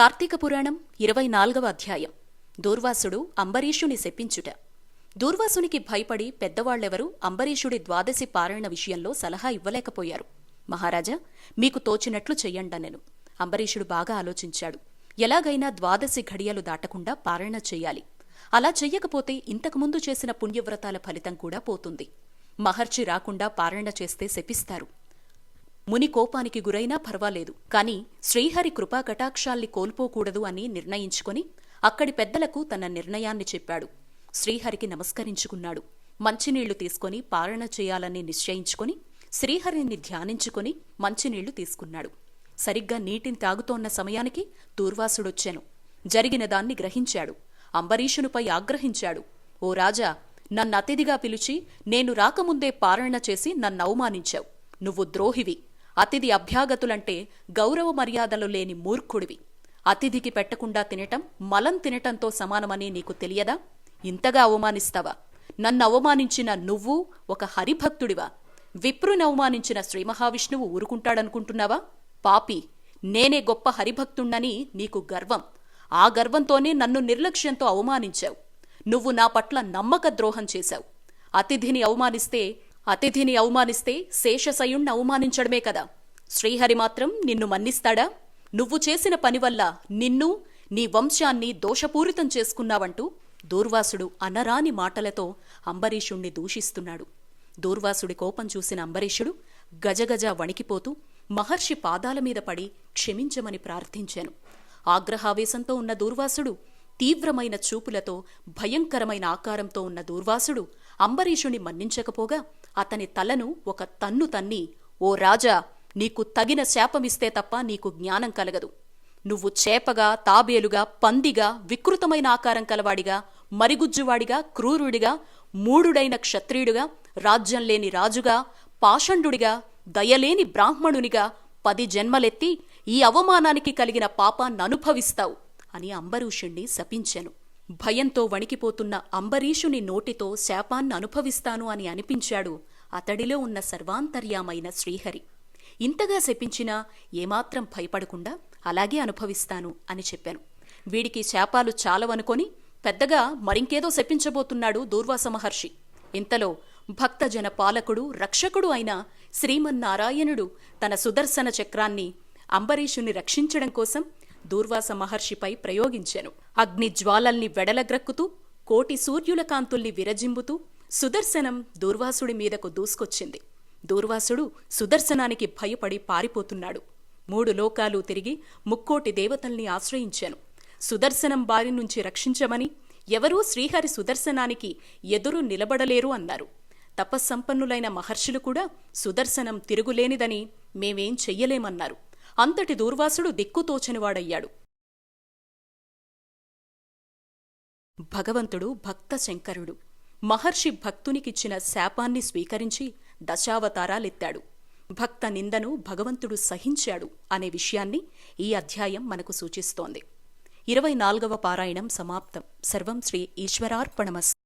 కార్తీక పురాణం ఇరవై నాలుగవ అధ్యాయం. దూర్వాసుడు అంబరీషుని శపించుట. దూర్వాసునికి భయపడి పెద్దవాళ్ళెవరూ అంబరీషుడి ద్వాదశి పారాయణ విషయంలో సలహా ఇవ్వలేకపోయారు. మహారాజా మీకు తోచినట్లు చెయ్యండనెను అంబరీషుడు బాగా ఆలోచించాడు. ఎలాగైనా ద్వాదశి ఘడియలు దాటకుండా పారాయణ చెయ్యాలి. అలా చెయ్యకపోతే ఇంతకుముందు చేసిన పుణ్యవ్రతాల ఫలితం కూడా పోతుంది. మహర్షి రాకుండా పారాయణ చేస్తే శపిస్తారు. ముని కోపానికి గురైనా పర్వాలేదు. కాని శ్రీహరి కృపా కటాక్షాల్ని కోల్పోకూడదు అని నిర్ణయించుకొని అక్కడి పెద్దలకు తన నిర్ణయాన్ని చెప్పాడు. శ్రీహరికి నమస్కరించుకున్నాడు. మంచినీళ్ళు తీసుకొని పారణ చేయాలని నిశ్చయించుకొని శ్రీహరిని ధ్యానించుకొని మంచినీళ్ళు తీసుకున్నాడు. సరిగ్గా నీటిని తాగుతోన్న సమయానికి దూర్వాసుడొచ్చాను. జరిగిన దాన్ని గ్రహించాడు. అంబరీషునిపై ఆగ్రహించాడు. ఓ రాజా నన్నతిథిగా పిలిచి నేను రాకముందే పారణ చేసి నన్ను అవమానించావు. నువ్వు ద్రోహివి. అతిథి అభ్యాగతులంటే గౌరవ మర్యాదలు లేని మూర్ఖుడివి. అతిథికి పెట్టకుండా తినటం మలం తినటంతో సమానమని నీకు తెలియదా? ఇంతగా అవమానిస్తావా? నన్ను అవమానించిన నువ్వు ఒక హరిభక్తుడివా? విప్రుని అవమానించిన శ్రీ మహావిష్ణువు ఊరుకుంటాడనుకుంటున్నావా? పాపి నేనే గొప్ప హరిభక్తుణ్ణని నీకు గర్వం. ఆ గర్వంతోనే నన్ను నిర్లక్ష్యంతో అవమానించావు. నువ్వు నా పట్ల నమ్మక ద్రోహం చేశావు. అతిథిని అవమానిస్తే అతిథిని అవమానిస్తే శేషసయుణ్ణి అవమానించడమే కదా. శ్రీహరి మాత్రం నిన్ను మన్నిస్తాడా? నువ్వు చేసిన పని వల్ల నిన్ను నీ వంశాన్ని దోషపూరితం చేసుకున్నావంటూ దూర్వాసుడు అనరాని మాటలతో అంబరీషుణ్ణి దూషిస్తున్నాడు. దూర్వాసుడి కోపం చూసిన అంబరీషుడు గజగజ వణికిపోతూ మహర్షి పాదాల మీద పడి క్షమించమని ప్రార్థించాను. ఆగ్రహావేశంతో ఉన్న దూర్వాసుడు తీవ్రమైన చూపులతో భయంకరమైన ఆకారంతో ఉన్న దూర్వాసుడు అంబరీషుని మన్నించకపోగా అతని తలను ఒక తన్ను తన్ని ఓ రాజా నీకు తగిన శాపమిస్తే తప్ప నీకు జ్ఞానం కలగదు. నువ్వు చేపగా తాబేలుగా పందిగా వికృతమైన ఆకారం కలవాడిగా మరిగుజ్జువాడిగా క్రూరుడిగా మూడుడైన క్షత్రియుడిగా రాజ్యం లేని రాజుగా పాషండుడిగా దయలేని బ్రాహ్మణునిగా పది జన్మలెత్తి ఈ అవమానానికి కలిగిన పాపాన్ననుభవిస్తావు అని అంబరీషుణ్ణి శపించెను. భయంతో వణికిపోతున్న అంబరీషుని నోటితో శాపాన్ని అనుభవిస్తాను అని అనిపించాడు అతడిలో ఉన్న సర్వాంతర్యామైన శ్రీహరి. ఇంతగా శపించినా ఏమాత్రం భయపడకుండా అలాగే అనుభవిస్తాను అని చెప్పాను. వీడికి శాపాలు చాలవనుకొని పెద్దగా మరింకేదో శపించబోతున్నాడు దూర్వాస మహర్షి. ఇంతలో భక్తజన పాలకుడు రక్షకుడు అయిన శ్రీమన్నారాయణుడు తన సుదర్శన చక్రాన్ని అంబరీషుని రక్షించడం కోసం దూర్వాస మహర్షిపై ప్రయోగించెను. అగ్ని జ్వాలల్ని వెడలగ్రక్కుతూ కోటి సూర్యుల కాంతుల్ని విరజింబుతూ సుదర్శనం దూర్వాసుడి మీదకు దూసుకొచ్చింది. దూర్వాసుడు సుదర్శనానికి భయపడి పారిపోతున్నాడు. మూడు లోకాలు తిరిగి ముక్కోటి దేవతల్ని ఆశ్రయించాను. సుదర్శనం బారి నుంచి రక్షించమని ఎవరూ శ్రీహరి సుదర్శనానికి ఎదురు నిలబడలేరు అన్నారు. తపస్సంపన్నులైన మహర్షులు కూడా సుదర్శనం తిరుగులేనిదని మేమేం చెయ్యలేమన్నారు. అంతటి దూర్వాసుడు దిక్కుతోచనివాడయ్యాడు. భగవంతుడు భక్త శంకరుడు. మహర్షి భక్తునికిచ్చిన శాపాన్ని స్వీకరించి దశావతారాలెత్తాడు. భక్త నిందను భగవంతుడు సహించాడు అనే విషయాన్ని ఈ అధ్యాయం మనకు సూచిస్తోంది. ఇరవై నాలుగవ పారాయణం సమాప్తం. సర్వం శ్రీ ఈశ్వరార్పణమస్